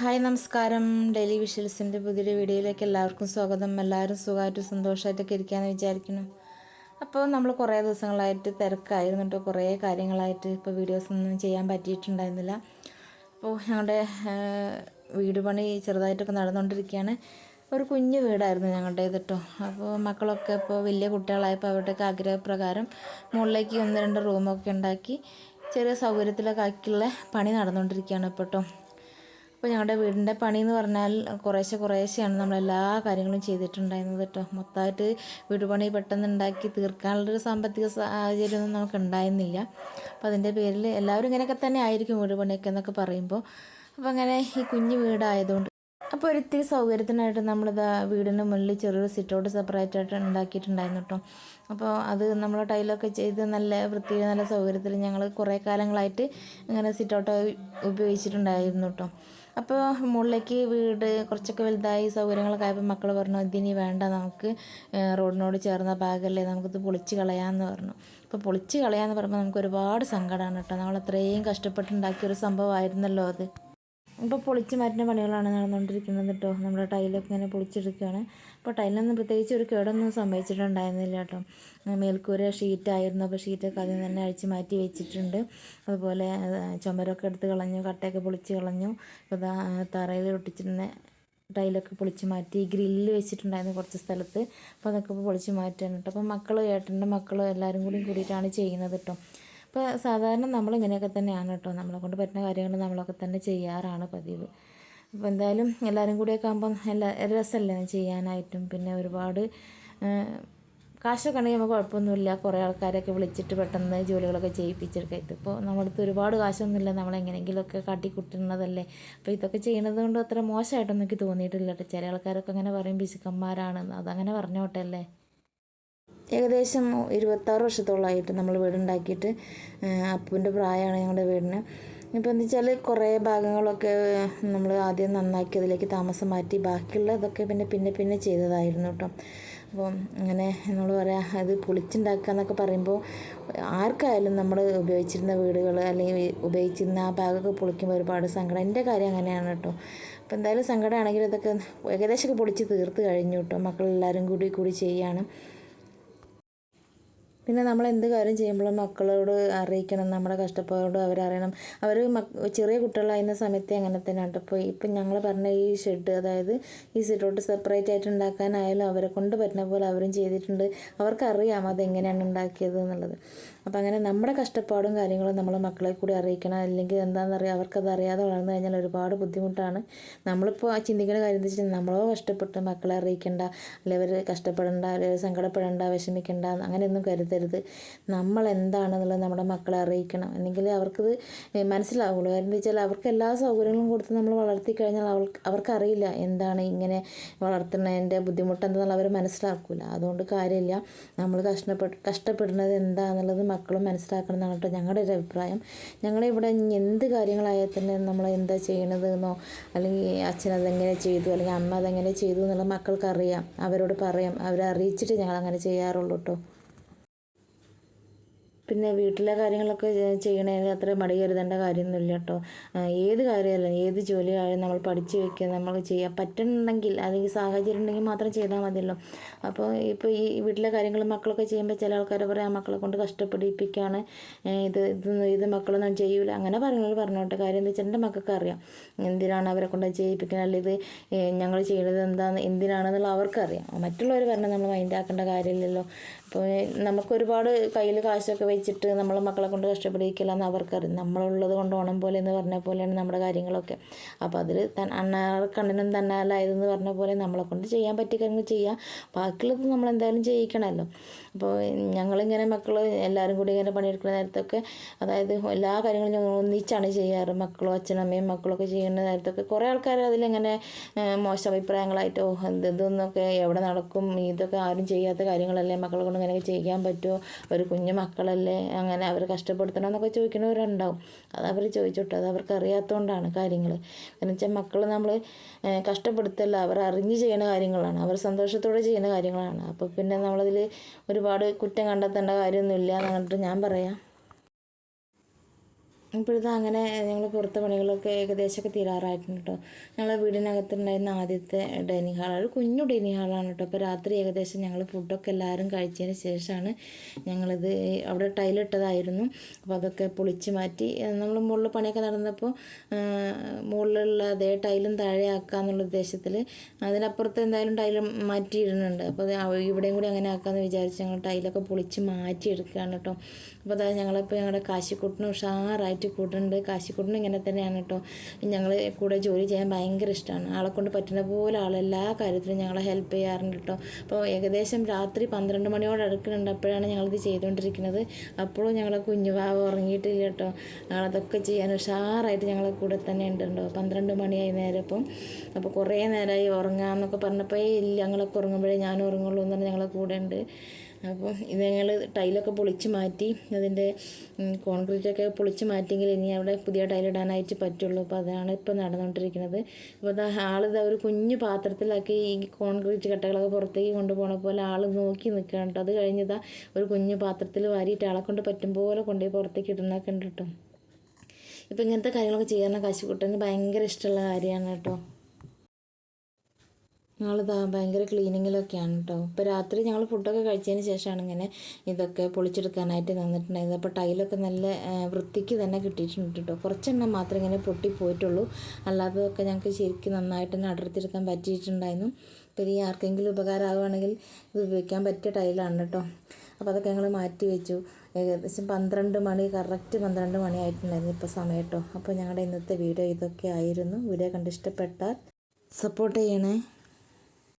Hi നമസ്കാരം. Daily വിഷ്വൽസിന്റെ പുതിയൊരു വീഡിയോയിലേക്ക് എല്ലാവർക്കും സ്വാഗതം. എല്ലാവരും സുഖമായിട്ട് സന്തോഷമായിട്ടൊക്കെ ഇരിക്കാമെന്ന് വിചാരിക്കുന്നു. അപ്പോൾ നമ്മൾ കുറേ ദിവസങ്ങളായിട്ട് തിരക്കായിരുന്നു കേട്ടോ. കുറേ കാര്യങ്ങളായിട്ട് ഇപ്പോൾ വീഡിയോസ് ഒന്നും ചെയ്യാൻ പറ്റിയിട്ടുണ്ടായിരുന്നില്ല. അപ്പോൾ ഞങ്ങളുടെ വീട് പണി ചെറുതായിട്ടൊക്കെ നടന്നുകൊണ്ടിരിക്കുകയാണ്. ഒരു കുഞ്ഞു വീടായിരുന്നു ഞങ്ങളുടെ കേട്ടോ. അപ്പോൾ മക്കളൊക്കെ ഇപ്പോൾ വലിയ കുട്ടികളായപ്പോൾ അവരുടെയൊക്കെ ആഗ്രഹപ്രകാരം മുകളിലേക്ക് ഒന്ന് രണ്ട് റൂമൊക്കെ ഉണ്ടാക്കി ചെറിയ സൗകര്യത്തിലൊക്കെ ആക്കിയുള്ള പണി നടന്നുകൊണ്ടിരിക്കുകയാണ് ഇപ്പോൾ കേട്ടോ. അപ്പോൾ ഞങ്ങളുടെ വീടിന്റെ പണി എന്ന് പറഞ്ഞാൽ കുറേശ്ശെ കുറേശ്ശെയാണ് നമ്മൾ എല്ലാ കാര്യങ്ങളും ചെയ്തിട്ടുണ്ടായിരുന്നത് കേട്ടോ മൊത്തമായിട്ട് വീട് പണി പെട്ടെന്ന് ഉണ്ടാക്കി തീർക്കാനുള്ളൊരു സാമ്പത്തിക സാഹചര്യമൊന്നും നമുക്ക് ഉണ്ടായിരുന്നില്ല അപ്പോൾ അതിന്റെ പേരിൽ എല്ലാവരും ഇങ്ങനെയൊക്കെ തന്നെ ആയിരിക്കും വീട് പണിയൊക്കെ എന്നൊക്കെ പറയുമ്പോൾ അപ്പോൾ അങ്ങനെ ഈ കുഞ്ഞു വീടായതുകൊണ്ട് അപ്പോൾ ഒരിത്തിരി സൗകര്യത്തിനായിട്ട് നമ്മളിത് വീടിന് മുന്നിൽ ചെറിയൊരു സിറ്റൗട്ട് സെപ്പറേറ്റ് ആയിട്ട് ഉണ്ടാക്കിയിട്ടുണ്ടായിരുന്നു കേട്ടോ അപ്പോൾ അത് നമ്മൾ ടൈലൊക്കെ ചെയ്ത് നല്ല വൃത്തി നല്ല സൗകര്യത്തിൽ ഞങ്ങൾ കുറേ കാലങ്ങളായിട്ട് ഇങ്ങനെ സിറ്റൗട്ട് ഉപയോഗിച്ചിട്ടുണ്ടായിരുന്നു കേട്ടോ അപ്പോൾ മുകളിലേക്ക് വീട് കുറച്ചൊക്കെ വലുതായി സൗകര്യങ്ങളൊക്കെ ആയപ്പോൾ മക്കൾ പറഞ്ഞു ഇതിനി വേണ്ട നമുക്ക് റോഡിനോട് ചേർന്ന ഭാഗമല്ലേ നമുക്കിത് പൊളിച്ച് കളയാമെന്ന് പറഞ്ഞു. അപ്പോൾ പൊളിച്ച് കളയാമെന്ന് പറയുമ്പോൾ നമുക്ക് ഒരുപാട് സങ്കടമാണ് കേട്ടോ. നമ്മൾ അത്രയും കഷ്ടപ്പെട്ടുണ്ടാക്കിയൊരു സംഭവമായിരുന്നല്ലോ അത്. ഇപ്പോൾ പൊളിച്ച് മാറ്റുന്ന പണികളാണ് നടന്നുകൊണ്ടിരിക്കുന്നത് കേട്ടോ നമ്മുടെ ടൈലൊക്കെ ഇങ്ങനെ പൊളിച്ചെടുക്കുകയാണ്. അപ്പോൾ ടൈലൊന്നും പ്രത്യേകിച്ച് ഒരു കേടൊന്നും സംഭവിച്ചിട്ടുണ്ടായിരുന്നില്ല കേട്ടോ മേൽക്കൂര ഷീറ്റായിരുന്നു അപ്പോൾ ഷീറ്റൊക്കെ അതിൽ തന്നെ അഴിച്ച് മാറ്റി വെച്ചിട്ടുണ്ട്. അതുപോലെ ചുമരൊക്കെ എടുത്ത് കളഞ്ഞു കട്ടയൊക്കെ പൊളിച്ച് കളഞ്ഞു. ഇപ്പോൾ തറയിൽ ഒട്ടിച്ചിരുന്ന ടൈലൊക്കെ പൊളിച്ച് മാറ്റി ഗ്രില്ല് വെച്ചിട്ടുണ്ടായിരുന്നു കുറച്ച് സ്ഥലത്ത്. അപ്പോൾ അതൊക്കെ ഇപ്പോൾ പൊളിച്ച് മാറ്റാണ് കേട്ടോ അപ്പോൾ മക്കൾ ഏട്ടന്റെ മക്കൾ എല്ലാവരും കൂടി കൂടിയിട്ടാണ് ചെയ്യുന്നത് കേട്ടോ അപ്പോൾ സാധാരണ നമ്മളിങ്ങനെയൊക്കെ തന്നെയാണ് കേട്ടോ നമ്മളെ കൊണ്ട് പറ്റുന്ന കാര്യങ്ങൾ നമ്മളൊക്കെ തന്നെ ചെയ്യാറാണ് പതിവ്. അപ്പോൾ എന്തായാലും എല്ലാവരും കൂടിയൊക്കെ ആകുമ്പം എല്ലാ രസമല്ലേ ചെയ്യാനായിട്ടും. പിന്നെ ഒരുപാട് കാശൊക്കെ ഉണ്ടെങ്കിൽ നമുക്ക് കുഴപ്പമൊന്നുമില്ല. കുറേ ആൾക്കാരൊക്കെ വിളിച്ചിട്ട് പെട്ടെന്ന് ജോലികളൊക്കെ ചെയ്യിപ്പിച്ചെടുക്കുക. ഇതിപ്പോൾ നമ്മളടുത്ത് ഒരുപാട് കാശൊന്നുമില്ല. നമ്മളെങ്ങനെയെങ്കിലുമൊക്കെ കാട്ടിക്കുട്ടുന്നതല്ലേ. അപ്പോൾ ഇതൊക്കെ ചെയ്യുന്നത് കൊണ്ട് അത്ര മോശമായിട്ടൊന്നും എനിക്ക് തോന്നിയിട്ടില്ല കേട്ടോ ചില ആൾക്കാരൊക്കെ അങ്ങനെ പറയും പിശുക്കന്മാരാണ് അതങ്ങനെ പറഞ്ഞോട്ടെ അല്ലേ? ഏകദേശം ഇരുപത്താറ് വർഷത്തോളമായിട്ട് നമ്മൾ വീടുണ്ടാക്കിയിട്ട് അപ്പുവിന്റെ പ്രായമാണ് ഞങ്ങളുടെ വീടിന്. ഇപ്പോൾ എന്താ വെച്ചാൽ കുറേ ഭാഗങ്ങളൊക്കെ നമ്മൾ ആദ്യം നന്നാക്കി അതിലേക്ക് താമസം മാറ്റി ബാക്കിയുള്ള ഇതൊക്കെ പിന്നെ പിന്നെ പിന്നെ ചെയ്തതായിരുന്നു കേട്ടോ. അപ്പം അങ്ങനെ നമ്മൾ പറയാം അത് പൊളിച്ചുണ്ടാക്കുക എന്നൊക്കെ പറയുമ്പോൾ ആർക്കായാലും നമ്മൾ ഉപയോഗിച്ചിരുന്ന വീടുകൾ അല്ലെങ്കിൽ ഉപയോഗിച്ചിരുന്ന ആ ഭാഗമൊക്കെ പൊളിക്കുമ്പോൾ ഒരുപാട് സങ്കടം. എന്റെ കാര്യം അങ്ങനെയാണ് കേട്ടോ. അപ്പോൾ എന്തായാലും സങ്കടമാണെങ്കിലും ഇതൊക്കെ ഏകദേശമൊക്കെ പൊളിച്ച് തീർത്ത് കഴിഞ്ഞു കേട്ടോ. മക്കളെല്ലാവരും കൂടി കൂടി ചെയ്യുകയാണ്. പിന്നെ നമ്മൾ എന്ത് കാര്യം ചെയ്യുമ്പോഴും മക്കളോട് അറിയിക്കണം നമ്മുടെ കഷ്ടപ്പാടോട് അവരറിയണം. അവർ ചെറിയ കുട്ടികളായിരുന്ന സമയത്തെ അങ്ങനെ തന്നെ ഉണ്ട് ഇപ്പോൾ ഇപ്പം ഞങ്ങൾ പറഞ്ഞ ഈ ഷെഡ് അതായത് ഈ സെറ്റോട്ട് സെപ്പറേറ്റ് ആയിട്ട് ഉണ്ടാക്കാനായാലും അവരെ കൊണ്ട് പറ്റുന്ന പോലെ അവരും ചെയ്തിട്ടുണ്ട്. അവർക്കറിയാം അതെങ്ങനെയാണ് ഉണ്ടാക്കിയത് എന്നുള്ളത്. അപ്പം അങ്ങനെ നമ്മുടെ കഷ്ടപ്പാടും കാര്യങ്ങളും നമ്മൾ മക്കളെ കൂടി അറിയിക്കണം. അല്ലെങ്കിൽ എന്താണെന്നറിയാം അവർക്കത് അറിയാതെ വളർന്നു കഴിഞ്ഞാൽ ഒരുപാട് ബുദ്ധിമുട്ടാണ്. നമ്മളിപ്പോൾ ചിന്തിക്കുന്ന കാര്യം എന്താ വെച്ചാൽ നമ്മളോ കഷ്ടപ്പെട്ട് മക്കളെ അറിയിക്കേണ്ട അല്ലെങ്കിൽ അവർ കഷ്ടപ്പെടേണ്ട അല്ലെങ്കിൽ സങ്കടപ്പെടേണ്ട വിഷമിക്കേണ്ട അങ്ങനെയൊന്നും കരുതരുത് നമ്മൾ എന്താണെന്നുള്ളത് നമ്മുടെ മക്കളെ അറിയിക്കണം. എന്നെങ്കിൽ അവർക്കത് മനസ്സിലാവുള്ളൂ. കാരണം വെച്ചാൽ അവർക്ക് എല്ലാ സൗകര്യങ്ങളും കൊടുത്ത് നമ്മൾ വളർത്തി കഴിഞ്ഞാൽ അവർക്ക് അവർക്കറിയില്ല എന്താണ് ഇങ്ങനെ വളർത്തുന്നതിന്റെ ബുദ്ധിമുട്ട് എന്താണെന്നുള്ള അവർ മനസ്സിലാക്കില്ല അതുകൊണ്ട് കാര്യമില്ല. നമ്മൾ കഷ്ടപ്പെട്ട് കഷ്ടപ്പെടുന്നത് എന്താണെന്നുള്ളത് മക്കളും മനസ്സിലാക്കണം എന്നാണ് കേട്ടോ ഞങ്ങളുടെ ഒരു അഭിപ്രായം. ഞങ്ങളിവിടെ എന്ത് കാര്യങ്ങളായാൽ തന്നെ നമ്മൾ എന്താ ചെയ്യണത് എന്നോ അല്ലെങ്കിൽ അച്ഛൻ അതെങ്ങനെ ചെയ്തു അല്ലെങ്കിൽ അമ്മ അതെങ്ങനെ ചെയ്തു എന്നുള്ള മക്കൾക്കറിയാം. അവരോട് പറയാം. അവരെ അറിയിച്ചിട്ട് ഞങ്ങൾ അങ്ങനെ ചെയ്യാറുള്ളൂ കേട്ടോ. പിന്നെ വീട്ടിലെ കാര്യങ്ങളൊക്കെ ചെയ്യണേ അത്ര മടി കരുതേണ്ട കാര്യമൊന്നുമില്ല കേട്ടോ ഏത് കാര്യമല്ല ഏത് ജോലിയായാലും നമ്മൾ പഠിച്ചു വെക്കുക നമ്മൾ ചെയ്യാൻ പറ്റുന്നുണ്ടെങ്കിൽ അല്ലെങ്കിൽ സാഹചര്യം ഉണ്ടെങ്കിൽ മാത്രം ചെയ്താൽ മതിയല്ലോ. അപ്പോൾ ഇപ്പോൾ ഈ വീട്ടിലെ കാര്യങ്ങൾ മക്കളൊക്കെ ചെയ്യുമ്പോൾ ചില ആൾക്കാർ പറയാം മക്കളെ കൊണ്ട് കഷ്ടപ്പെടിപ്പിക്കുകയാണ് ഇത് ഇത് ഇത് മക്കളൊന്നും ചെയ്യൂല. അങ്ങനെ പറയുന്നത് പറഞ്ഞോട്ടെ. കാര്യം എന്താ വെച്ചാൽ എന്റെ മക്കൾക്ക് അറിയാം എന്തിനാണ് അവരെ കൊണ്ട് ചെയ്യിപ്പിക്കുന്നത്? അല്ലെങ്കിൽ ഞങ്ങൾ ചെയ്യുന്നത് എന്താണ് എന്തിനാണെന്നുള്ള അവർക്കറിയാം. മറ്റുള്ളവർ പറഞ്ഞാൽ നമ്മൾ മൈൻഡ് ആക്കേണ്ട കാര്യമില്ലല്ലോ. അപ്പോൾ നമുക്കൊരുപാട് കയ്യിൽ കാശൊക്കെ വെച്ചിട്ട് നമ്മളെ മക്കളെ കൊണ്ട് കഷ്ടപ്പെടിക്കില്ല എന്ന് അവർക്കറിയാം. നമ്മളുള്ളത് കൊണ്ട് ഓണം പോലെ എന്ന് പറഞ്ഞ പോലെയാണ് നമ്മുടെ കാര്യങ്ങളൊക്കെ. അപ്പോൾ അതിൽ അണ്ണാർ കണ്ണിനും തന്നാലായതെന്ന് പറഞ്ഞ പോലെ നമ്മളെ കൊണ്ട് ചെയ്യാൻ കാര്യങ്ങൾ ചെയ്യാം. ബാക്കിയുള്ളത് നമ്മൾ എന്തായാലും ചെയ്യിക്കണമല്ലോ. അപ്പോൾ ഞങ്ങളിങ്ങനെ മക്കൾ എല്ലാവരും കൂടി ഇങ്ങനെ പണിയെടുക്കുന്ന നേരത്തൊക്കെ അതായത് എല്ലാ കാര്യങ്ങളും ഞങ്ങൾ ഒന്നിച്ചാണ് ചെയ്യാറ്. മക്കളും അച്ഛനും അമ്മയും മക്കളൊക്കെ ചെയ്യുന്ന നേരത്തൊക്കെ കുറേ ആൾക്കാർ അതിലിങ്ങനെ മോശം അഭിപ്രായങ്ങളായിട്ടോ ഇതൊന്നൊക്കെ എവിടെ നടക്കും ഇതൊക്കെ ആരും ചെയ്യാത്ത കാര്യങ്ങളല്ലേ മക്കളെ കൊണ്ട് ഇങ്ങനെയൊക്കെ ചെയ്യാൻ പറ്റുമോ? ഒരു കുഞ്ഞു മക്കളല്ലേ? അങ്ങനെ അവർ കഷ്ടപ്പെടുത്തണം എന്നൊക്കെ ചോദിക്കുന്നവരുണ്ടാവും. അത് അവർ ചോദിച്ചോട്ടെ. അത് അവർക്ക് അറിയാത്തതുകൊണ്ടാണ് കാര്യങ്ങൾ കാരണം വെച്ചാൽ മക്കൾ നമ്മൾ കഷ്ടപ്പെടുത്തല്ല. അവർ അറിഞ്ഞ് ചെയ്യുന്ന കാര്യങ്ങളാണ്. അവർ സന്തോഷത്തോടെ ചെയ്യുന്ന കാര്യങ്ങളാണ്. അപ്പോൾ പിന്നെ നമ്മളതിൽ ഒരുപാട് കുറ്റം കണ്ടെത്തേണ്ട കാര്യമൊന്നുമില്ല എന്നിട്ട് ഞാൻ പറയാം. ഇപ്പോഴത്തെ അങ്ങനെ ഞങ്ങൾ പുറത്തെ പണികളൊക്കെ ഏകദേശമൊക്കെ തീരാറായിട്ടുണ്ട് കേട്ടോ. ഞങ്ങളെ വീടിനകത്തുണ്ടായിരുന്ന ആദ്യത്തെ ഡൈനിങ് ഒരു കുഞ്ഞു ഡൈനിങ് ഹാളാണ് കേട്ടോ. അപ്പോൾ രാത്രി ഏകദേശം ഞങ്ങൾ ഫുഡൊക്കെ എല്ലാവരും കഴിച്ചതിന് ശേഷമാണ് ഞങ്ങളിത് അവിടെ ടൈലിട്ടതായിരുന്നു. അപ്പോൾ അതൊക്കെ പൊളിച്ച് മാറ്റി നമ്മൾ മുകളിൽ പണിയൊക്കെ നടന്നപ്പോൾ മുകളിലുള്ള അതേ ടൈലും താഴെ ആക്കാന്നുള്ള ഉദ്ദേശത്തിൽ അതിനപ്പുറത്ത് എന്തായാലും ടൈൽ മാറ്റിയിടുന്നുണ്ട്. അപ്പോൾ ഇവിടെയും കൂടി അങ്ങനെ ആക്കാമെന്ന് വിചാരിച്ച് ഞങ്ങൾ ടൈലൊക്കെ പൊളിച്ച് മാറ്റി എടുക്കുകയാണ് കേട്ടോ. അപ്പോൾ അതായത് ഞങ്ങളിപ്പോൾ ഞങ്ങളുടെ കാശിക്കുട്ടിന് ഉഷാറായിട്ട് കൂടുന്നുണ്ട് കാശിക്കുട്ടിന് ഇങ്ങനെ തന്നെയാണ് കേട്ടോ. ഞങ്ങൾ കൂടെ ജോലി ചെയ്യാൻ ഭയങ്കര ഇഷ്ടമാണ് ആളെ കൊണ്ട് പറ്റുന്ന പോലെ ആൾ എല്ലാ കാര്യത്തിലും ഞങ്ങളെ ഹെൽപ്പ് ചെയ്യാറുണ്ട് കേട്ടോ. അപ്പോൾ ഏകദേശം രാത്രി പന്ത്രണ്ട് മണിയോട് അടുക്കുന്നുണ്ട്. അപ്പോഴാണ് ഞങ്ങളിത് ചെയ്തുകൊണ്ടിരിക്കുന്നത്. അപ്പോഴും ഞങ്ങളെ കുഞ്ഞുവാവ ഉറങ്ങിയിട്ടില്ല കേട്ടോ. ഞങ്ങളതൊക്കെ ചെയ്യാൻ ഉഷാറായിട്ട് ഞങ്ങളെ കൂടെ തന്നെ ഉണ്ടല്ലോ. പന്ത്രണ്ട് മണിയായി നേരം അപ്പം. അപ്പോൾ കുറേ നേരമായി ഉറങ്ങാമെന്നൊക്കെ പറഞ്ഞപ്പോൾ ഇല്ല ഞങ്ങളൊക്കെ ഉറങ്ങുമ്പോഴേ ഞാൻ ഉറങ്ങുള്ളൂ എന്ന് പറഞ്ഞ് ഞങ്ങളെ കൂടെ ഉണ്ട്. അപ്പോൾ ഇത് ഞങ്ങൾ ടൈലൊക്കെ പൊളിച്ച് മാറ്റി അതിന്റെ കോൺക്രീറ്റൊക്കെ പൊളിച്ച് മാറ്റിയെങ്കിൽ ഇനി അവിടെ പുതിയ ടൈലിടാനായിട്ട് പറ്റുള്ളൂ. അപ്പോൾ അതാണ് ഇപ്പോൾ നടന്നുകൊണ്ടിരിക്കുന്നത്. അപ്പോൾ അത് ആളിത് ഒരു കുഞ്ഞു പാത്രത്തിലാക്കി ഈ കോൺക്രീറ്റ് കട്ടകളൊക്കെ പുറത്തേക്ക് കൊണ്ടുപോകണ പോലെ ആൾ നോക്കി നിൽക്കണം കേട്ടോ. അത് കഴിഞ്ഞതാ ഒരു കുഞ്ഞു പാത്രത്തിൽ വാരിയിട്ട് ആളെ കൊണ്ട് പറ്റും പോലെ കൊണ്ടുപോയി പുറത്തേക്ക് ഇടുന്നൊക്കെ ഉണ്ട് കേട്ടോ ഇപ്പോൾ ഇങ്ങനത്തെ കാര്യങ്ങളൊക്കെ ചെയ്യാൻ കാശിക്കുട്ടന് ഭയങ്കര ഇഷ്ടമുള്ള കാര്യമാണ് കേട്ടോ. ഞങ്ങളിതാ ഭയങ്കര ക്ലീനിങ്ങിലൊക്കെയാണ് കേട്ടോ ഇപ്പോൾ രാത്രി ഞങ്ങൾ ഫുഡൊക്കെ കഴിച്ചതിന് ശേഷമാണ് ഇങ്ങനെ ഇതൊക്കെ പൊളിച്ചെടുക്കാനായിട്ട് നിന്നിട്ടുണ്ടായത് അപ്പോൾ ടൈലൊക്കെ നല്ല വൃത്തിക്ക് തന്നെ കിട്ടിയിട്ടുണ്ട് കേട്ടോ കുറച്ചെണ്ണം മാത്രമേ ഇങ്ങനെ പൊട്ടിപ്പോയിട്ടുള്ളൂ അല്ലാത്തതൊക്കെ ഞങ്ങൾക്ക് ശരിക്കും നന്നായിട്ട് തന്നെ അടർത്തിയെടുക്കാൻ പറ്റിയിട്ടുണ്ടായിരുന്നു. അപ്പോൾ ഈ ആർക്കെങ്കിലും ഉപകാരമാകുകയാണെങ്കിൽ ഇത് ഉപയോഗിക്കാൻ പറ്റിയ ടൈലാണ് കേട്ടോ അപ്പോൾ അതൊക്കെ ഞങ്ങൾ മാറ്റി വെച്ചു. ഏകദേശം പന്ത്രണ്ട് മണി കറക്റ്റ് പന്ത്രണ്ട് മണി ആയിട്ടുണ്ടായിരുന്നു ഇപ്പോൾ സമയം കേട്ടോ അപ്പോൾ ഞങ്ങളുടെ ഇന്നത്തെ വീഡിയോ ഇതൊക്കെ ആയിരുന്നു. വീഡിയോ കണ്ട് ഇഷ്ടപ്പെട്ടാൽ സപ്പോർട്ട് ചെയ്യണേ.